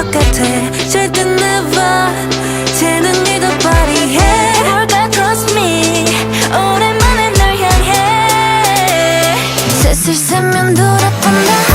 것 같아. 절대 never. 재능이 더 발휘해. Work across me. 오랜만에 널 향해. 셋을 세면 돌아본다.